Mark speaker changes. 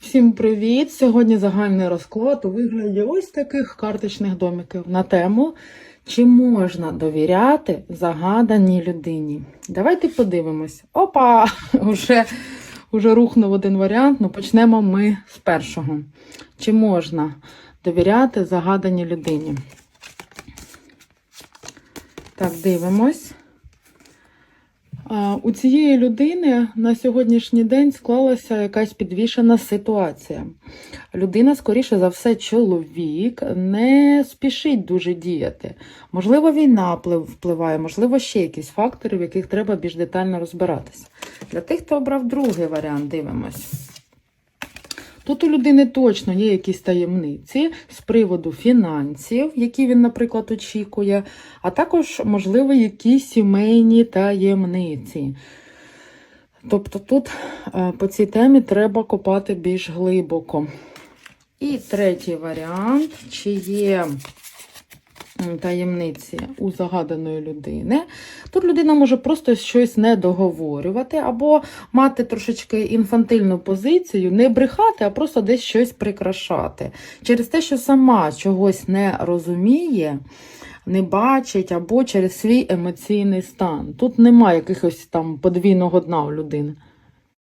Speaker 1: Всім привіт! Сьогодні загальний розклад у вигляді ось таких карточних домиків на тему, чи можна довіряти загаданій людині. Давайте подивимось. Опа! Уже, уже рухнув один варіант. Ну почнемо ми з першого. Чи можна довіряти загаданій людині? Так, дивимось. У цієї людини на сьогоднішній день склалася якась підвішена ситуація. Людина, скоріше за все, чоловік, не спішить дуже діяти. Можливо, війна впливає, можливо, ще якісь фактори, в яких треба більш детально розбиратися. Для тих, хто обрав другий варіант, дивимось. Тут у людини точно є якісь таємниці з приводу фінансів, які він, наприклад, очікує, а також, можливо, якісь сімейні таємниці. Тобто тут е, по цій темі треба копати більш глибоко. І третій варіант, чи є таємниці у загаданої людини. Тут людина може просто щось не договорювати, або мати трошечки інфантильну позицію, не брехати, а просто десь щось прикрашати. Через те, що сама чогось не розуміє, не бачить, або через свій емоційний стан. Тут немає якихось там подвійного дна у людини.